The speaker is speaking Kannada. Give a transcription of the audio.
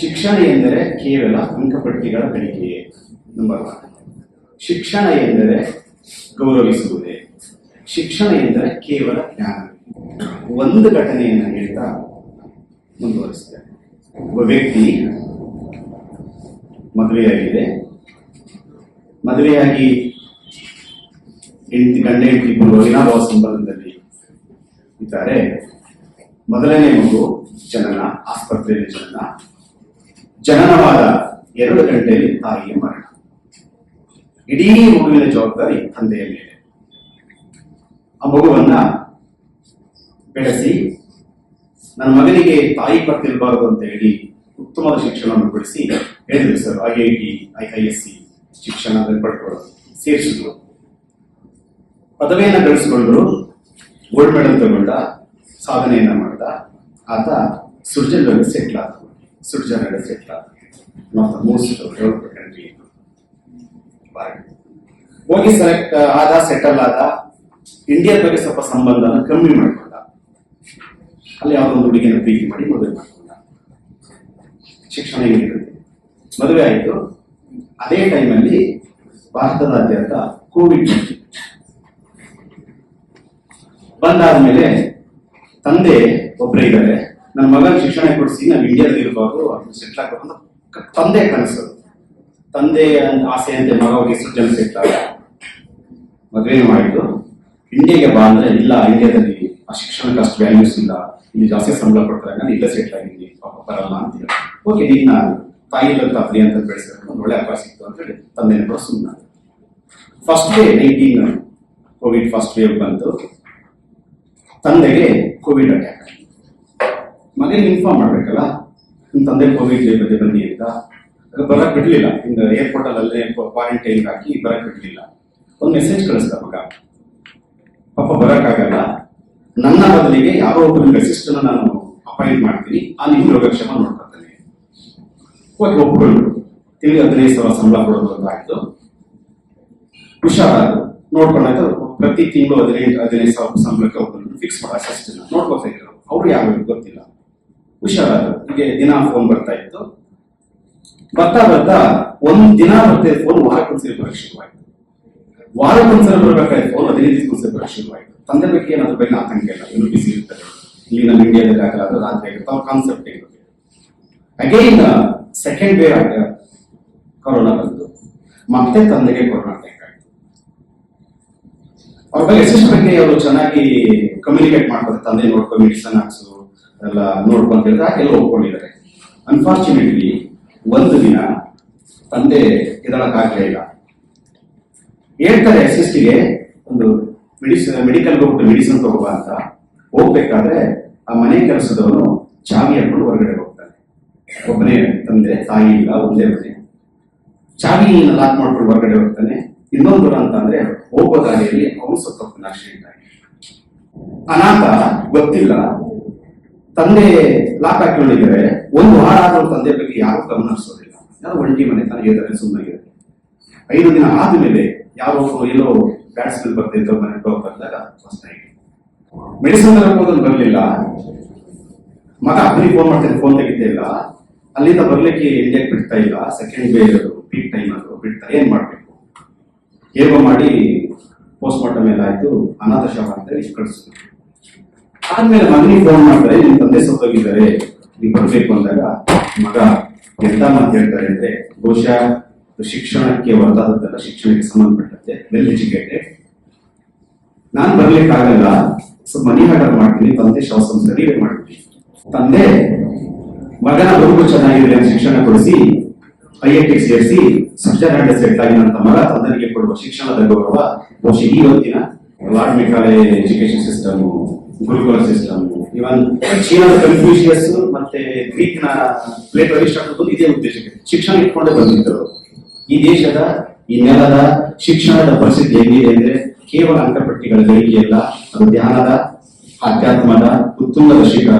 ಶಿಕ್ಷಣ ಎಂದರೆ ಕೇವಲ ಅಂಕಪಟ್ಟಿಗಳ ಕಲಿಕೆಯೇ ನಂಬರ್ ಒನ್ ಶಿಕ್ಷಣ ಎಂದರೆ ಗೌರವಿಸುವುದೇ. ಶಿಕ್ಷಣ ಎಂದರೆ ಕೇವಲ ಜ್ಞಾನ. ಒಂದು ಘಟನೆಯನ್ನು ಹೇಳ್ತಾ ಮುಂದುವರಿಸ್ತೇನೆ. ಒಬ್ಬ ವ್ಯಕ್ತಿ ಮದುವೆಯಾಗಿದೆ. ಮದುವೆಯಾಗಿ ಹೆಂಡತಿ, ಗಂಡ ಹೆಂಡತಿಬ್ಬರು ಅವಿನಾಭಾವ ಸಂಬಂಧದಲ್ಲಿ ಇದ್ದಾರೆ. ಮೊದಲನೇ ಮಗು ಜನನ, ಆಸ್ಪತ್ರೆಯಲ್ಲಿ ಜನನ. ಜನನವಾದ ಎರಡು ಗಂಟೆಯಲ್ಲಿ ತಾಯಿಯ ಮರಣ. ಇಡೀ ಮಗುವಿನ ಜವಾಬ್ದಾರಿ ತಂದೆಯ ಮೇಲೆ ಆ ಮಗುವನ್ನ ಬೆಳೆಸಿ, ನನ್ನ ಮಗನಿಗೆ ತಾಯಿ ಪಟ್ಟಿರಬಾರದು ಅಂತ ಹೇಳಿ ಉತ್ತಮವಾದ ಶಿಕ್ಷಣವನ್ನು ಕೊಡಿಸಿ ಹೇಳಿದ್ರು sir. I I T I I S C ಶಿಕ್ಷಣ ಪಡ್ಕೊಳ್ಳೋದು ಸೇರಿಸಿದ್ರು. ಪದವಿಯನ್ನು ಗಳಿಸಿಕೊಂಡ್ರು ಗೋಲ್ಡ್ ಮೆಡಲ್ ತಗೊಂಡ, ಸಾಧನೆಯನ್ನ ಮಾಡ್ದ, ಆತ ಸೃಜನದಲ್ಲಿ ಸೆಟ್ಲ್ ಆದ ಸ್ವಿಟ್ಜರ್ಲೆಂಡ್ ಸೆಟ್ಲ್ ಆದ the the most developed country ಹೋಗಿ ಸೆಲೆಕ್ಟ್ ಆದ ಸೆಟಲ್ ಆದ ಇಂಡಿಯಾ ಬಗ್ಗೆ ಸ್ವಲ್ಪ ಸಂಬಂಧನ ಕಮ್ಮಿ ಮಾಡ್ಕೊಂಡ. ಅಲ್ಲಿ ಯಾವುದೋ ಒಂದು ಹುಡುಗಿನ ಪ್ರೀತಿ ಮಾಡಿ ಮದುವೆ ಮಾಡ್ಕೊಂಡ. ಶಿಕ್ಷಣ ಹೇಗಿರುತ್ತೆ ಮದುವೆ ಆಯಿತು. ಅದೇ ಟೈಮಲ್ಲಿ ಭಾರತದಾದ್ಯಂತ ಕೋವಿಡ್. ಬಂದಾದ್ಮೇಲೆ ತಂದೆ ಒಬ್ಬರೇ ಇದ್ದಾರೆ. ನನ್ನ ಮಗನ ಶಿಕ್ಷಣ ಕೊಡಿಸಿ ನಾನು ಇಂಡಿಯಾದಲ್ಲಿ ಇರಬಾರ್ದು ಅದನ್ನು ಸೆಟ್ಲ್ ಆಗಬೇಕು ತಂದೆ ಕನಸು. ತಂದೆ ಆಸೆಯಂತೆ ಮಗ ಹೋಗಿ ಎಷ್ಟು ಜನ ಸೆಟ್ಲ್ ಮದುವೆ ಮಾಡಿದ್ದು. ಇಂಡಿಯಾಗೆ ಬಾ ಅಂದ್ರೆ ಇಲ್ಲ, ಇಂಡಿಯಾದಲ್ಲಿ ಆ ಶಿಕ್ಷಣಕ್ಕೆ ಅಷ್ಟು ವ್ಯಾಲ್ಯೂಸ್ ಇಲ್ಲ, ಇಲ್ಲಿ ಜಾಸ್ತಿ ಸಂಬಳ ಕೊಡ್ತಾರೆ, ನಾನು ಇಲ್ಲ ಸೆಟ್ಲ್ ಆಗಿದ್ದೀನಿ, ಪಾಪ ಬರಲ್ಲ ಅಂತ ಹೇಳಿ. ಓಕೆ ನಿನ್ನ ತಾಯಿ ಇಲ್ಲ ತಾತ್ರಿ ಅಂತ ಒಂದು ಒಳ್ಳೆ ಅವಕಾಶ ಸಿಕ್ತು ಅಂತ ಹೇಳಿ ತಂದೆ ಕೂಡ ಸುಮ್ಮನೆ first day nineteen COVID first wave ಬಂತು. ತಂದೆಗೆ ಕೋವಿಡ್ ಅಟ್ಯಾಕ್ ಮಗನಿಗೆ ಇನ್ಫಾರ್ಮ್ ಮಾಡ್ಬೇಕಲ್ಲ? ನಿಮ್ಮ ತಂದೆ ಕೋವಿಡ್ ಬಂದೆ, ಬನ್ನಿ ಅಂತ. ಬರಕ್ ಬಿಡ್ಲಿಲ್ಲ. ಹಿಂಗ ಏರ್ಪೋರ್ಟ್ ಅಲ್ಲೇ ಕ್ವಾರಂಟೈನ್ ಹಾಕಿ ಬರಕ್ ಬಿಡ್ಲಿಲ್ಲ. ಒಂದು ಮೆಸೇಜ್ ಕಳಿಸ್ದ ಮಗ. ಪಾಪ ಬರಕ್ಕಾಗಲ್ಲ. ನನ್ನ ಬದಲಿಗೆ ಯಾರೋ ಒಬ್ಬರಿಗೆ ಅಸಿಸ್ಟನ್ನ ನಾನು ಅಪಾಯಿಂಟ್ ಮಾಡ್ತೀನಿ. ಆ ನಿಮ್ಮ ಯೋಗಕ್ಷೇಮ ನೋಡ್ಕೊತಾನೆ ಓಕೆ ಒಪ್ಕೊಂಡ್ರು ತಿಳಿ ಹದಿನೈದು ಸಾವಿರ ಸಂಬಳ ಕೊಡೋದು ಅಂತ ಆಯ್ತು. ಹುಷಾರಾದ್ರು ನೋಡ್ಕೊಂಡಾಯ್ತು ಪ್ರತಿ ತಿಂಗಳು ಹದಿನೈದು ಹದಿನೈದು ಸಾವಿರ ಸಂಬಳಕ್ಕೆ ಒಬ್ಬರನ್ನು ಫಿಕ್ಸ್ ಮಾಡೋ ಅಸಿಸ್ಟೆಂಟ್ ನೋಡ್ಕೋತಾ ಇದ್ರು. ಅವ್ರು ಯಾರು ಗೊತ್ತಿಲ್ಲ. ಹುಷಾರಾದ್ರು. ಹೀಗೆ ದಿನ ಫೋನ್ ಬರ್ತಾ ಇತ್ತು. ಬರ್ತಾ ಬರ್ತಾ ಒಂದ್ ದಿನ ಬರ್ತಾ ಫೋನ್ ವಾರಕ್ಕೊಂದ್ಸರಿ ಬರಕ್ ಶುರುವಾಯಿತು. ವಾರಕ್ಕೊಂದ್ಸರಿ ಬರ್ಬೇಕಾದ್ರೆ ಫೋನ್ ಹದಿನೈದು ದಿವಸಕ್ಕೊಂದ್ಸರಿ ಬರಕ್ ಶುರುವಾಯಿತು. ತಂದೆ ಬಗ್ಗೆ ಏನಾದ್ರೂ ಬಗ್ಗೆ ಆತಂಕ ಇಲ್ಲ. ಇನ್ನು ಬಿಸಿ ಇರ್ತಾರೆ. ಇಲ್ಲಿ ನಮ್ಮ ಇಂಡಿಯಾದಲ್ಲಿ ಆಗಲ್ಲ ರಾತ್ರಿ ಆಗುತ್ತೆ ಅವ್ರ ಕಾನ್ಸೆಪ್ಟ್ ಇರುತ್ತೆ ಅಗೈನ್ ಸೆಕೆಂಡ್ ವೇವ್ ಆಗ ಕೊರೋನಾ ಬಂತು. ಮತ್ತೆ ತಂದೆಗೆ ಕೊರೋನಾ ಅಟ್ಯಾಕ್ ಆಯಿತು. ಅವ್ರ ಬಗ್ಗೆ ಯಶಸ್ವಿ ಅವರು ಚೆನ್ನಾಗಿ ಕಮ್ಯುನಿಕೇಟ್ ಮಾಡ್ತಾರೆ. ತಂದೆ ನೋಡ್ಕೊ ಮೆಡಿಸನ್ ಹಾಕ್ಸು ಎಲ್ಲ ನೋಡ್ಕೊ ಅಂತ ಹೇಳಿದ್ರೆ ಎಲ್ಲ ಒಪ್ಕೊಂಡಿದ್ದಾರೆ. ಅನ್ಫಾರ್ಚುನೇಟ್ಲಿ ಒಂದು ದಿನ ತಂದೆ ಎದಳಕ್ಕಾಗಲೇ ಇಲ್ಲ. ಹೇಳ್ತಾರೆ ಅಸಿಸ್ಟಿಗೆ, ಒಂದು ಮೆಡಿಸಿನ್ ಮೆಡಿಕಲ್ ಹೋಗ್ಬಿಟ್ಟು ಮೆಡಿಸಿನ್ ತಗೋಬ ಅಂತ. ಹೋಗ್ಬೇಕಾದ್ರೆ ಆ ಮನೆ ಕೆಲಸದವನು ಚಾವಿ ಹಾಕೊಂಡು ಹೊರಗಡೆ ಹೋಗ್ತಾನೆ. ಒಬ್ಬನೇ ತಂದೆ, ತಾಯಿ ಇಲ್ಲ, ಒಂದೇ ಮನೆ. ಚಾವಿ ಲಾಕ್ ಮಾಡ್ಕೊಂಡು ಹೊರಗಡೆ ಹೋಗ್ತಾನೆ. ಇನ್ನೊಂದು ಅಂತ ಅಂದ್ರೆ ಹೋಗೋ ದಾರಿಯಲ್ಲಿ ಅವನು ಸತ್ತಪ್ಪನ ಆಕ್ಸಿಡೆಂಟ್ ಅನಾಥ ಗೊತ್ತಿಲ್ಲ. ತಂದೆ ಲಾಕ್ ಹಾಕೊಂಡಿದ್ದಾರೆ. ಒಂದು ವಾರ ತಂದೆ ಬಗ್ಗೆ ಯಾರು ಗಮನ ಹರಿಸೋದಿಲ್ಲ. ಯಾರು ಒಂಟಿ ಮನೆ ತಾನೇ ಇದ್ದಾರೆ ಸುಮ್ಮನೆ ಐದು ದಿನ ಆದ್ಮೇಲೆ ಯಾರೋ ಎಲ್ಲೋ ಬ್ಯಾಟ್ಸ್ಮನ್ ಬರ್ತಿದ್ದ ಮನೆ ಬಂದಾಗ ಫಸ್ಟ್ ನೈಟ್ ಮೆಡಿಸನ್ ತರಕ್ ಹೋಗೋದು ಬರಲಿಲ್ಲ. ಮಗ ಅಪ್ಪನಿಗೆ ಫೋನ್ ಮಾಡ್ತಾರೆ ಫೋನ್ ತೆಗಿತಾ ಇಲ್ಲ. ಅಲ್ಲಿಂದ ಬರ್ಲಿಕ್ಕೆ ಇಂಡಿಯಾಕ್ ಬಿಡ್ತಾ ಇಲ್ಲ. ಸೆಕೆಂಡ್ ವೇವ್ ಪೀಕ್ ಟೈಮ್ ಅದು, ಬಿಡ್ತಾ ಏನ್ ಮಾಡ್ಬೇಕು? ಹೇಗೋ ಮಾಡಿ ಪೋಸ್ಟ್ ಮಾರ್ಟಮ್ ಎಲ್ಲ ಆಯ್ತು. ಅನಾಥ ಶಾಪ ಅಂತ ಕಳಿಸಿದ್ರು ಆದ್ಮೇಲೆ ಮಗನಿಗೆ ಫೋನ್ ಮಾಡ್ತಾರೆ ನಿಮ್ ತಂದೆ ಸತ್ತೋಗಿದ್ದಾರೆ ನೀವು ಬರ್ಬೇಕು ಅಂದಾಗ ಮಗ ಎಂತ ಮಾತು ಹೇಳ್ತಾರೆ ಅಂದ್ರೆ, ಬಹುಶಃ ಶಿಕ್ಷಣಕ್ಕೆ ಹೊರತಾದದ್ದಲ್ಲ ಶಿಕ್ಷಣಕ್ಕೆ ಸಂಬಂಧಪಟ್ಟಂತೆ ವೆಲ್ ಎಜುಕೇಟೆಡ್ ನಾನ್ ಬರ್ಲಿಕ್ಕಾಗಲ್ಲ, ಸೊ ಮನಿ ಆರ್ಡರ್ ಮಾಡ್ತೀನಿ, ತಂದೆ ಶವ ಸಂಸ್ಥೆ ಮಾಡ್ತೀನಿ ತಂದೆ, ಮಗನ ಬದುಕು ಚೆನ್ನಾಗಿದೆ ಅಂತ ಶಿಕ್ಷಣ ಕೊಡಿಸಿ, ಐ ಐ ಟಿ ಸೇರಿಸಿ ಸ್ವಿಟ್ಜರ್ಲ್ಯಾಂಡ್ ಸೆಟ್ ಆಗಿ ನನ್ನ ಮಗ ತಂದನಿಗೆ ಕೊಡುವ ಶಿಕ್ಷಣದ ಗೌರವ, ಬಹುಶಃ ಈ ಹೊತ್ತಿನ lord Macaulay education system gurukula system even ಚೀನಾದ ಕನ್ಫ್ಯೂಷಿಯಸ್ ಮತ್ತೆ ಗ್ರೀಕ್ನ ಪ್ಲೇಟ್ ಅರಿಸ್ಟಾಟಲ್ ಇದೇ ಉದ್ದೇಶಕ್ಕೆ. ಶಿಕ್ಷಣ ಇಟ್ಕೊಂಡೇ ಬಂದಿದ್ದರು. ಈ ದೇಶದ, ಈ ನೆಲದ ಶಿಕ್ಷಣದ ಪರಿಸ್ಥಿತಿ ಹೇಗಿದೆ ಅಂದ್ರೆ ಕೇವಲ ಅಂಕಪಟ್ಟಿಗಳ ಗಳಿಕೆ ಅಲ್ಲ ಅದು ಧ್ಯಾನದ, ಆಧ್ಯಾತ್ಮದ ಉತ್ತುಂಗದ ಶಿಖರ.